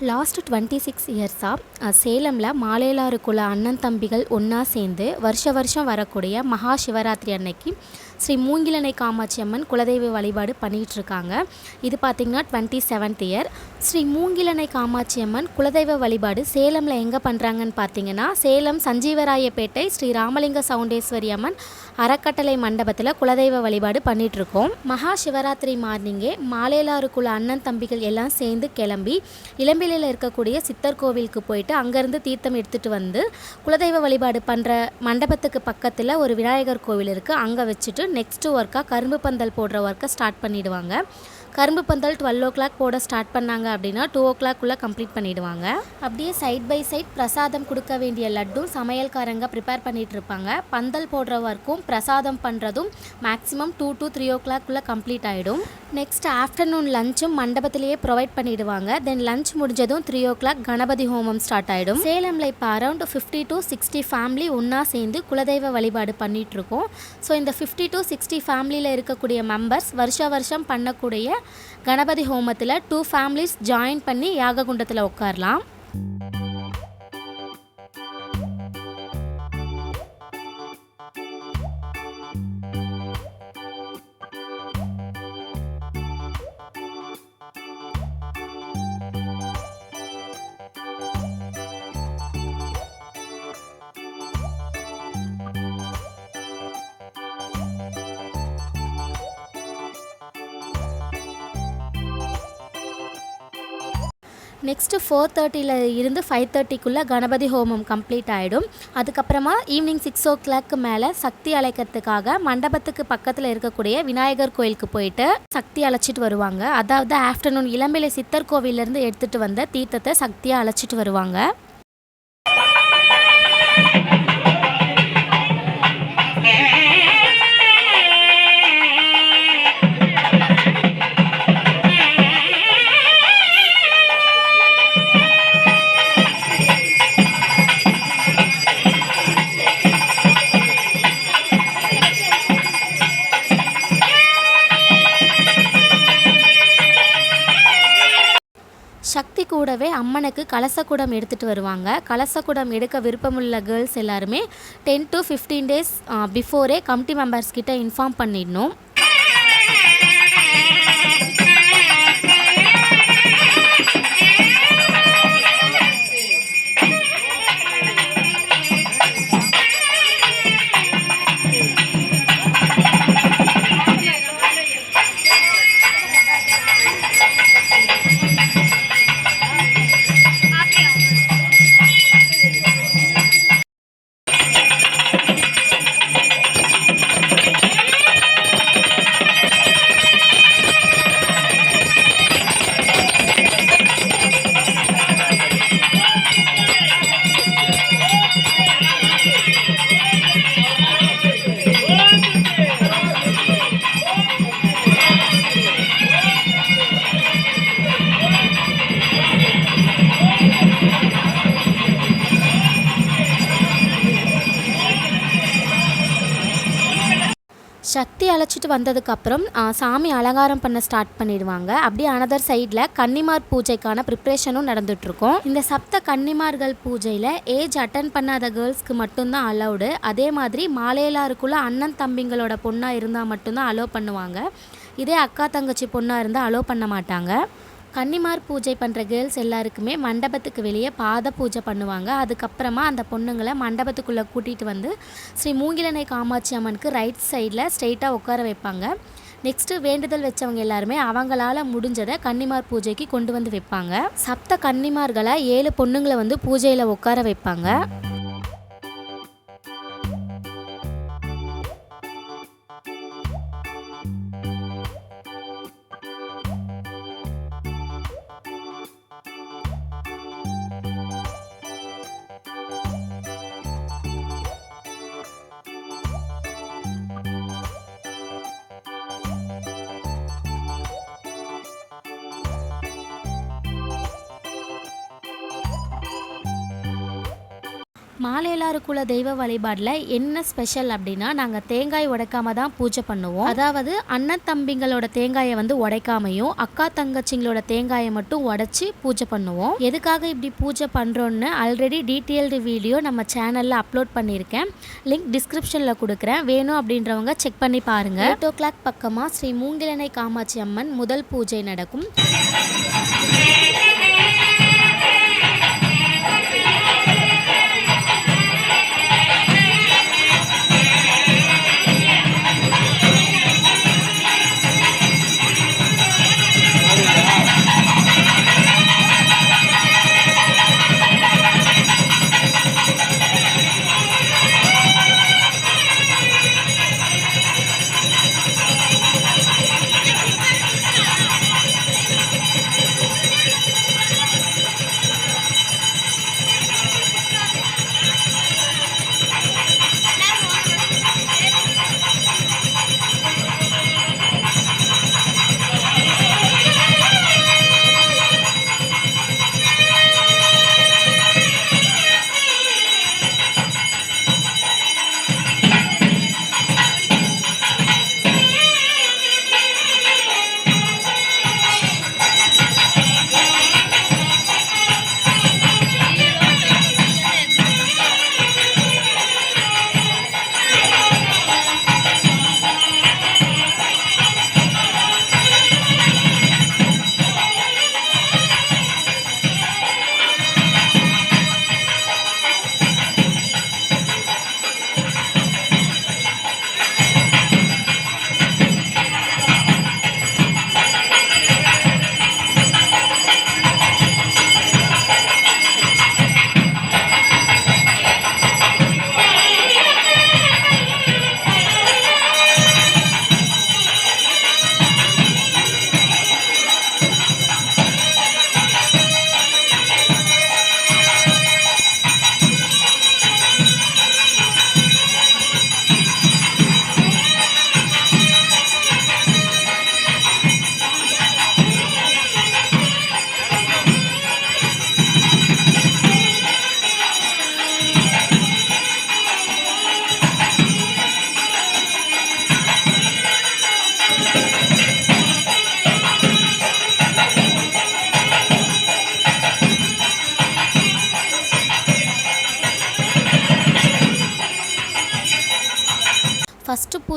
Last twenty six இயர்ஸாக சேலமில் மாலையிலாறு குல அண்ணன் தம்பிகள் ஒன்றா சேர்ந்து வருஷ வருஷம் வரக்கூடிய மகா சிவராத்திரி அன்னைக்கு ஸ்ரீ மூங்கிலனை காமாட்சி அம்மன் குலதெய்வ வழிபாடு பண்ணிகிட்டு இருக்காங்க இது பார்த்திங்கன்னா twenty seventh year. Sri மூங்கிலனை Kamakshi Amman குலதெய்வ வழிபாடு சேலமில் எங்கே பண்ணுறாங்கன்னு பார்த்தீங்கன்னா சேலம் சஞ்சீவராயப்பேட்டை ஸ்ரீ ராமலிங்க சவுண்டேஸ்வரி அம்மன் அறக்கட்டளை மண்டபத்தில் குலதெய்வ வழிபாடு பண்ணிகிட்ருக்கோம் மகா சிவராத்திரி மார்னிங்கே மாலேலாறு குல அண்ணன் தம்பிகள் எல்லாம் சேர்ந்து கிளம்பி இளம்பிலையில் இருக்கக்கூடிய சித்தர் கோவிலுக்கு போயிட்டு அங்கேருந்து தீர்த்தம் எடுத்துகிட்டு வந்து குலதெய்வ வழிபாடு பண்ணுற மண்டபத்துக்கு பக்கத்தில் ஒரு விநாயகர் கோவில் இருக்குது அங்கே வச்சுட்டு நெக்ஸ்ட்டு ஒர்க்காக கரும்பு பந்தல் போடுற ஒர்க்கை ஸ்டார்ட் பண்ணிடுவாங்க. கரும்பு பந்தல் டுவெல் ஓ கிளாக் போட ஸ்டார்ட் பண்ணாங்க அப்படின்னா டூ ஓ கிளாக்குள்ளே கம்ப்ளீட் பண்ணிவிடுவாங்க அப்படியே சைட் பை சைட் பிரசாதம் கொடுக்க வேண்டிய லட்டும் சமையல்காரங்க ப்ரிப்பேர் பண்ணிட்டு இருப்பாங்க. பந்தல் போடுற ஒர்க்கும் பிரசாதம் பண்ணுறதும் மேக்ஸிமம் டூ டு த்ரீ ஓ கிளாக்குள்ளே கம்ப்ளீட் ஆகிடும் நெக்ஸ்ட் ஆஃப்டர்நூன் லஞ்சும் மண்டபத்திலேயே ப்ரொவைட் பண்ணிடுவாங்க. தென் லஞ்ச் முடிஞ்சதும் three o'clock Ganapathi homam start ஆகிடும் சேலமில் இப்போ around fifty to sixty family ஒன்றா சேர்ந்து குலதெய்வ வழிபாடு பண்ணிகிட்ருக்கோம் ஸோ இந்த ஃபிஃப்டி டு சிக்ஸ்டி ஃபேமிலியில் இருக்கக்கூடிய மெம்பர்ஸ் வருஷ வருஷம் பண்ணக்கூடிய கணபதி ஹோமத்தில் டூ ஃபேமிலிஸ் ஜாயின் பண்ணி யாககுண்டத்தில் உட்காரலாம். நெக்ஸ்ட்டு ஃபோர் தேர்ட்டியில் இருந்து ஃபைவ் தேர்ட்டிக்குள்ளே கணபதி ஹோமம் கம்ப்ளீட் ஆகிடும் அதுக்கப்புறமா ஈவினிங் சிக்ஸ் ஓ கிளாக்கு மேலே சக்தி அழைக்கிறதுக்காக மண்டபத்துக்கு பக்கத்தில் இருக்கக்கூடிய விநாயகர் கோயிலுக்கு போயிட்டு சக்தி அழைச்சிட்டு வருவாங்க. அதாவது ஆஃப்டர்நூன் இளம்பிலை சித்தர் கோவிலேருந்து எடுத்துகிட்டு வந்த தீர்த்தத்தை சக்தியாக அழைச்சிட்டு வருவாங்க. கூடவே அம்மனுக்கு கலசக்குடம் எடுத்துகிட்டு வருவாங்க. கலசக்குடம் எடுக்க விருப்பமுள்ள கேர்ள்ஸ் எல்லாருமே டென் டு ஃபிஃப்டீன் டேஸ் பிஃபோரே கமிட்டி மெம்பர்ஸ் கிட்ட இன்ஃபார்ம் பண்ணிடணும். வந்ததுக்கப்புறம் சாமி அலங்காரம் பண்ண ஸ்டார்ட் பண்ணிடுவாங்க. அப்படியே அனதர் சைடில் கன்னிமார் பூஜைக்கான ப்ரிப்ரேஷனும் நடந்துட்டுருக்கோம். இந்த சப்த கன்னிமார்கள் பூஜையில் ஏஜ் அட்டன் பண்ணாத கேர்ள்ஸ்க்கு மட்டும்தான் அலௌடு அதே மாதிரி மாலையிலாருக்குள்ளே அண்ணன் தம்பிங்களோட பொண்ணாக இருந்தால் மட்டும்தான் அலோவ் பண்ணுவாங்க. இதே அக்கா தங்கச்சி பொண்ணாக இருந்தால் அலோவ் பண்ண மாட்டாங்க. கன்னிமார் பூஜை பண்ணுற கேர்ள்ஸ் எல்லாருக்குமே மண்டபத்துக்கு வெளியே பாத பூஜை பண்ணுவாங்க. அதுக்கப்புறமா அந்த பொண்ணுங்களை மண்டபத்துக்குள்ளே கூட்டிகிட்டு வந்து ஸ்ரீ மூங்கிலனை காமாட்சி அம்மனுக்கு ரைட் சைடில் ஸ்ட்ரெயிட்டாக உட்கார வைப்பாங்க. நெக்ஸ்ட்டு வேண்டுதல் வச்சவங்க எல்லாருமே அவங்களால முடிஞ்சதை கன்னிமார் பூஜைக்கு கொண்டு வந்து வைப்பாங்க. சப்த கன்னிமார்களை ஏழு பொண்ணுங்களை வந்து பூஜையில் உட்கார வைப்பாங்க. மாலையிலாறு குல தெய்வ வழிபாடில் என்ன ஸ்பெஷல் அப்படின்னா நாங்கள் தேங்காய் உடைக்காம தான் பூஜை பண்ணுவோம். அதாவது அண்ணன் தம்பிங்களோட தேங்காயை வந்து உடைக்காமையும் அக்கா தங்கச்சிங்களோட தேங்காயை மட்டும் உடைச்சி பூஜை பண்ணுவோம். எதுக்காக இப்படி பூஜை பண்ணுறோன்னு ஆல்ரெடி டீட்டெயில்டு வீடியோ நம்ம சேனலில் அப்லோட் பண்ணியிருக்கேன். லிங்க் டிஸ்கிரிப்ஷனில் கொடுக்குறேன். வேணும் அப்படின்றவங்க செக் பண்ணி பாருங்கள் எயிட் ஓ கிளாக் பக்கமாக ஸ்ரீ மூங்கிலனை காமாட்சி அம்மன் முதல் பூஜை நடக்கும்.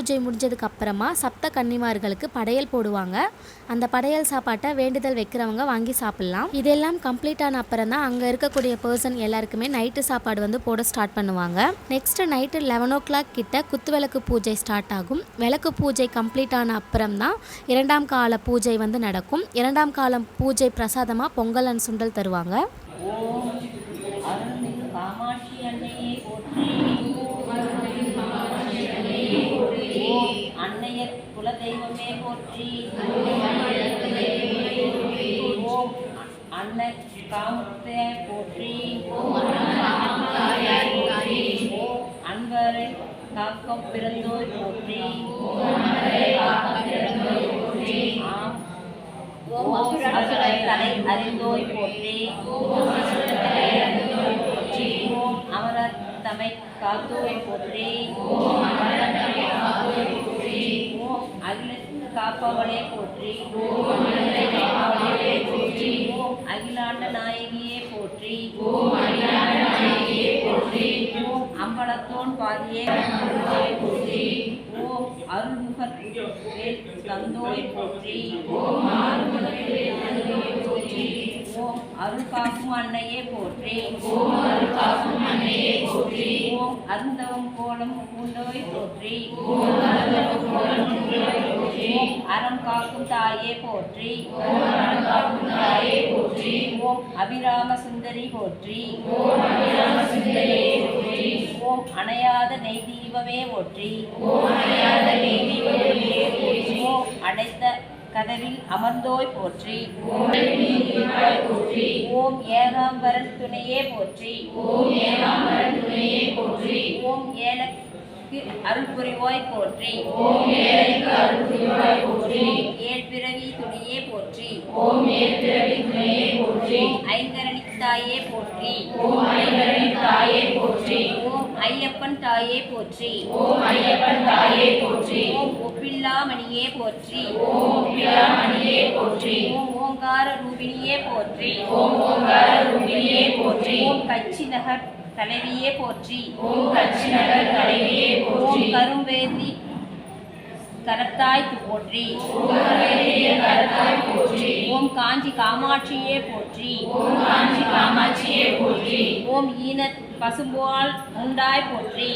பூஜை முடிஞ்சதுக்கு அப்புறமா சப்த கன்னிமார்களுக்கு படையல் போடுவாங்க. அந்த படையல் சாப்பாட்டை வேண்டுதல் வைக்கிறவங்க வாங்கி சாப்பிட்லாம். இதெல்லாம் கம்ப்ளீட் ஆன அப்புறம் தான் அங்கே இருக்கக்கூடிய பர்சன் எல்லாருக்குமே நைட்டு சாப்பாடு வந்து போட ஸ்டார்ட் பண்ணுவாங்க. Next night eleven o'clock கிட்ட குத்துவிளக்கு பூஜை ஸ்டார்ட் ஆகும். விளக்கு பூஜை கம்ப்ளீட் ஆன அப்புறம் தான் இரண்டாம் கால பூஜை வந்து நடக்கும். இரண்டாம் காலம் பூஜை பிரசாதமாக பொங்கல் அண்ட் சுண்டல் தருவாங்க. ஓம் அருள்மிகு காமாட்சி அன்னையே போற்றி ஓம் அன்னையர் குலதெய்வமே போற்றி ஓம் அன்னை காமுத்தே போற்றி ஓம் அன்பரை காக்கம் பிறந்தோய் போற்றி ஆம் ஓம் அசுரை தலை அறிந்தோய் போற்றி ஓம் அமரர் தமை காத்தோய் போற்றி காப்பவளே போற்றி அகிலாண்ட நாயகியே போற்றி அம்பலத்தோன் பாதியே போற்றி ஓம் அருள்முகத் வேல் தந்தோய் போற்றி ஓம் அருள் காக்கும் அன்னையே போற்றி ஓம் அருள் காக்கும் அன்னையே போற்றி ஓம் அருந்தவம் கோலம் பூண்டோய் போற்றி ஓம் அருந்தவம் கோலம் பூண்டோய் போற்றி அறம் காக்கும் தாயே போற்றி ஓம் அறம் காக்கும் தாயே போற்றி ஓம் அபிராம சுந்தரி போற்றி ஓம் அபிராம சுந்தரி போற்றி ஓம் அணையாத நெய் தீபமே போற்றி ஓம் அணையாத நெய் தீபமே போற்றி ஓம் அடைத்த கதவில் அமர்ந்தோய் போற்றி. ஓம் ஏகாம்பரன் துணையே போற்றி. ஓம் ஏகாம்பரன் துணையே போற்றி. ஓம் ஏலக்கு அருள் புரிவாய் போற்றி. ஓம் ஏழைக்கு அருள் புரிவாய் போற்றி. ஏழ் பிறவி துணையே போற்றி. ஓம் ஏழ் பிறவி துணையே போற்றி. ஐங்கரணித்தாய் தாயே போற்றி ஓம் ஐங்கரனின் தாயே போற்றி ஓம் ஐயப்பன் தாயே போற்றி ஓம் ஐயப்பன் தாயே போற்றி ஓம் ஒப்பில்லா மணியே போற்றி ஓம் ஒப்பில்லா மணியே போற்றி ஓம் ஓங்கார ரூபிணியே போற்றி ஓம் ஓங்கார ரூபிணியே போற்றி ஓம் கச்சி நகர் தலைவியே போற்றி ஓம் கச்சி நகர் தலைவியே போற்றி ஓம் கரும்பேதி கரத்தாய்க்கு போற்றி. ஓம் காஞ்சி காமாட்சியே போற்றி. ஓம் காஞ்சி காமாட்சியே போற்றி ஓம் ஈன பசும்புவால் உண்டாய் போற்றி.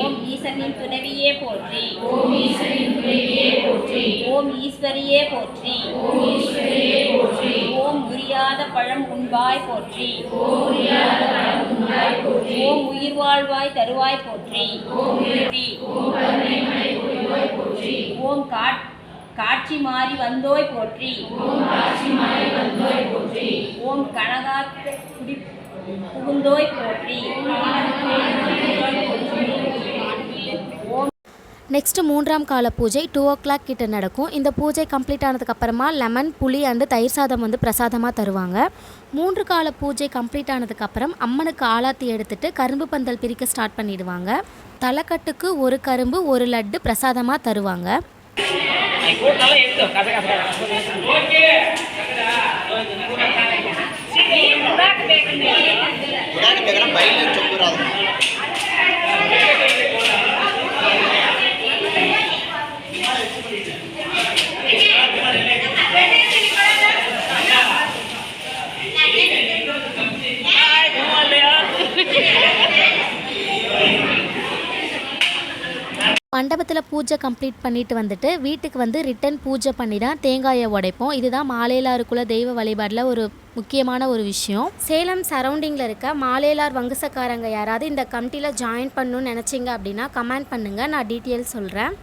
ஓம் ஈசனின் துணவியே போற்றி ஓம் ஈசனின் துணைவியே போற்றி ஓம் ஈஸ்வரியே போற்றி. ஓம் ஈஸ்வரியே போற்றி. ஓம் உரியாத பழம் உண்பாய் போற்றி. ஓம் உயிர் வாழ்வாய் தருவாய் போற்றி. ஓம் ஓம் காட் காட்சி மாறி வந்தோய் போற்றி. ஓம் காட்சி மாறி வந்தோய் போற்றி ஓம் கனகாத்த குடி புகுந்தோய் போற்றி ஓம் நெக்ஸ்ட்டு மூன்றாம் கால பூஜை டூ ஓ கிளாக் கிட்ட நடக்கும். இந்த பூஜை கம்ப்ளீட் ஆனதுக்கப்புறமா லெமன் புளி அண்டு தயிர் சாதம் வந்து பிரசாதமாக தருவாங்க. மூன்று கால பூஜை கம்ப்ளீட் ஆனதுக்கப்புறம் அம்மனுக்கு ஆளாத்தி எடுத்துகிட்டு கரும்பு பந்தல் பிரிக்க ஸ்டார்ட் பண்ணிடுவாங்க. தலைக்கட்டுக்கு ஒரு கரும்பு ஒரு லட்டு பிரசாதமாக தருவாங்க. பயில சொல்லாதமா மண்டபத்தில் பூஜை கம்ப்ளீட் பண்ணிட்டு வந்துட்டு வீட்டுக்கு வந்து ரிட்டன் பூஜை பண்ணி தான் தேங்காயை உடைப்போம். இதுதான் மாலையிலாருக்குள்ள தெய்வ வழிபாடில் ஒரு முக்கியமான ஒரு விஷயம். சேலம் சரௌண்டிங்கில் இருக்க மாலையிலார் வங்குசக்காரங்க யாராவது இந்த கமிட்டியில் ஜாயின் பண்ணணும்னு நினச்சிங்க அப்படின்னா கமெண்ட் பண்ணுங்கள் நான் டீட்டெயில் சொல்கிறேன்